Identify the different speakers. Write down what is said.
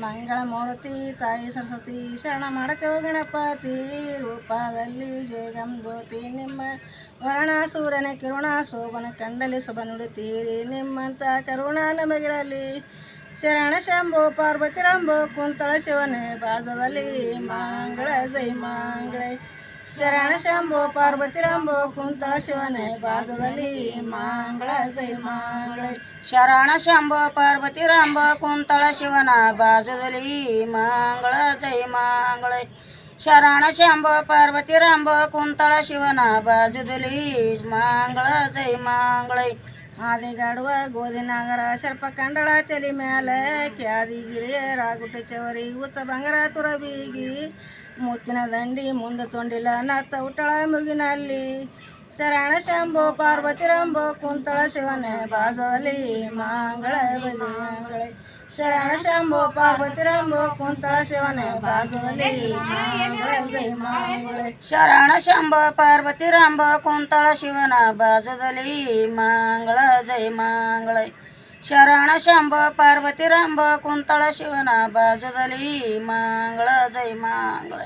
Speaker 1: ಮಂಗಳ ಮೂರ್ತಿ ತಾಯಿ ಸರಸ್ವತಿ ಶರಣ ಮಾಡುತ್ತೇವೆ ಗಣಪತಿ. ರೂಪದಲ್ಲಿ ಜಯಗಂ ಜ್ಯೋತಿ ನಿಮ್ಮ ವರ್ಣ ಸೂರ್ಯನ ಕಿರುಣ ಶೋಭನ ಕಂಡಲಿ ಶುಭ ನುಡಿತೀರಿ. ನಿಮ್ಮಂತ ಕರುಣ ನಮಗಿರಲಿ. ಶರಣ ಶಂಭೋ ಪಾರ್ವತಿ ರಂಭು ಕುಂತಳ ಶಿವನೇ ಬಾಜದಲ್ಲಿ ಮಂಗಳ ಜೈ ಮಂಗಳ. ಶರಣ ಶಂಭು ಪಾರ್ವತಿ ರಂಭು ಕುಂತಳ ಶಿವನೇ ಬಾಜದಲ್ಲಿ ಮಂಗಳ ಜೈ ಮಂಗಳ
Speaker 2: ಶರಣ ಶಂಭ ಪಾರ್ವತಿ ರಂಭ ಕುಂತಳ ಶಿವನ ಬಾಜುದಲ್ಲಿ ಮಂಗಳ ಜೈ ಮಂಗಳ ಶರಣ ಶಂಭ ಪಾರ್ವತಿ ರಂಭ ಕುಂತಳ ಶಿವನ ಬಾಜುದಲ್ಲಿ ಮಂಗಳ ಜೈ ಮಂಗಳ
Speaker 1: ಆದಿಗಾಡುವ ಗೋಧಿನಾಗರ ಸರ್ಪ ಕಂಡಳ ತಲೆ ಮ್ಯಾಲ ಕ್ಯಾದಿಗಿರಿ ರಾಗುಟ ಚವರಿ ಉಚ್ಚ ಬಂಗಾರ ತುರಬೀಗಿ, ಮುತ್ತಿನ ದಂಡಿ, ಮುಂದೆ ತೊಂಡಿಲ್ಲ ನತ್ತ ಉಟ್ಟಳ ಮುಗಿನಲ್ಲಿ. ಶರಣ ಶಂಭೋ, ಪಾರ್ವತಿ ರಂಭು, ಕುಂತಳ ಶಿವನೇ ಬಾಸದಲ್ಲಿ ಮಂಗಳ ಮಂಗಳ शरण शंभो पार्वतीरांबो कुंतळा
Speaker 2: शिवन बाजले। शरण शंभो पार्वतीरांबो कुंतळा शिवन बाजले। मांगळ जय मांगळ। शरण शंभो पार्वतीरांबो कुंतळा शिवन बाजले। मांगळ जय मांगळ।